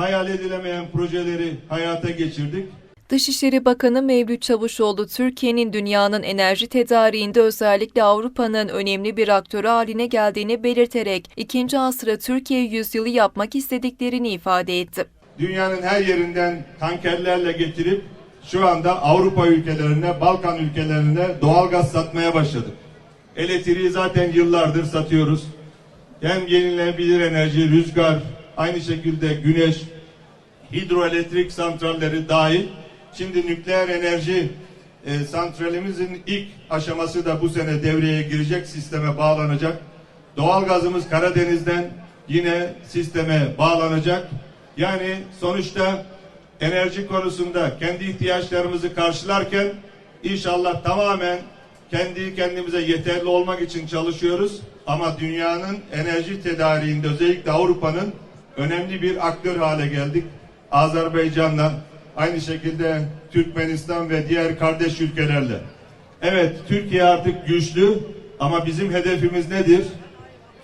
hayal edilemeyen projeleri hayata geçirdik. Dışişleri Bakanı Mevlüt Çavuşoğlu, Türkiye'nin dünyanın enerji tedariğinde özellikle Avrupa'nın önemli bir aktörü haline geldiğini belirterek, ikinci asrı Türkiye yüzyılı yapmak istediklerini ifade etti. Dünyanın her yerinden tankerlerle getirip şu anda Avrupa ülkelerine, Balkan ülkelerine doğalgaz satmaya başladık. Elektriği zaten yıllardır satıyoruz. Hem yenilenebilir enerji, rüzgar, aynı şekilde güneş, hidroelektrik santralleri dahil. Şimdi nükleer enerji e, santralimizin ilk aşaması da bu sene devreye girecek, sisteme bağlanacak. Doğalgazımız Karadeniz'den yine sisteme bağlanacak. Yani sonuçta enerji konusunda kendi ihtiyaçlarımızı karşılarken inşallah tamamen kendi kendimize yeterli olmak için çalışıyoruz. Ama dünyanın enerji tedariğinde özellikle Avrupa'nın önemli bir aktör hale geldik. Azerbaycan'la aynı şekilde Türkmenistan ve diğer kardeş ülkelerle. Evet Türkiye artık güçlü ama bizim hedefimiz nedir?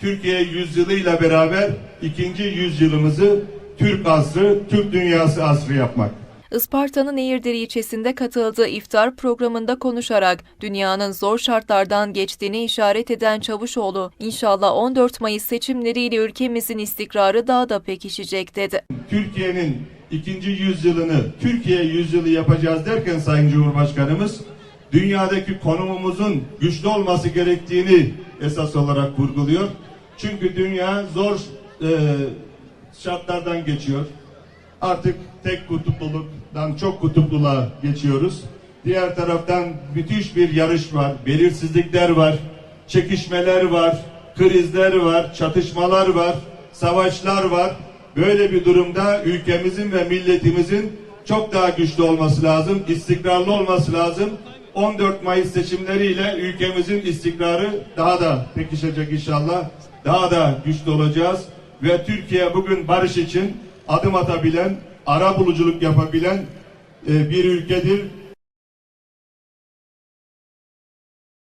Türkiye yüzyılıyla beraber ikinci yüzyılımızı Türk asrı, Türk dünyası asrı yapmak. Isparta'nın Eğirdir ilçesinde katıldığı iftar programında konuşarak dünyanın zor şartlardan geçtiğini işaret eden Çavuşoğlu, inşallah 14 Mayıs seçimleriyle ülkemizin istikrarı daha da pekişecek dedi. Türkiye'nin ikinci yüzyılını Türkiye yüzyılı yapacağız derken Sayın Cumhurbaşkanımız dünyadaki konumumuzun güçlü olması gerektiğini esas olarak vurguluyor. Çünkü dünya zor e, şartlardan geçiyor. Artık tek kutupluluktan çok kutupluluğa geçiyoruz. Diğer taraftan müthiş bir yarış var, belirsizlikler var, çekişmeler var, krizler var, çatışmalar var, savaşlar var. Böyle bir durumda ülkemizin ve milletimizin çok daha güçlü olması lazım, istikrarlı olması lazım. 14 Mayıs seçimleriyle ülkemizin istikrarı daha da pekişecek inşallah. Daha da güçlü olacağız ve Türkiye bugün barış için adım atabilen, ara buluculuk yapabilen e, bir ülkedir.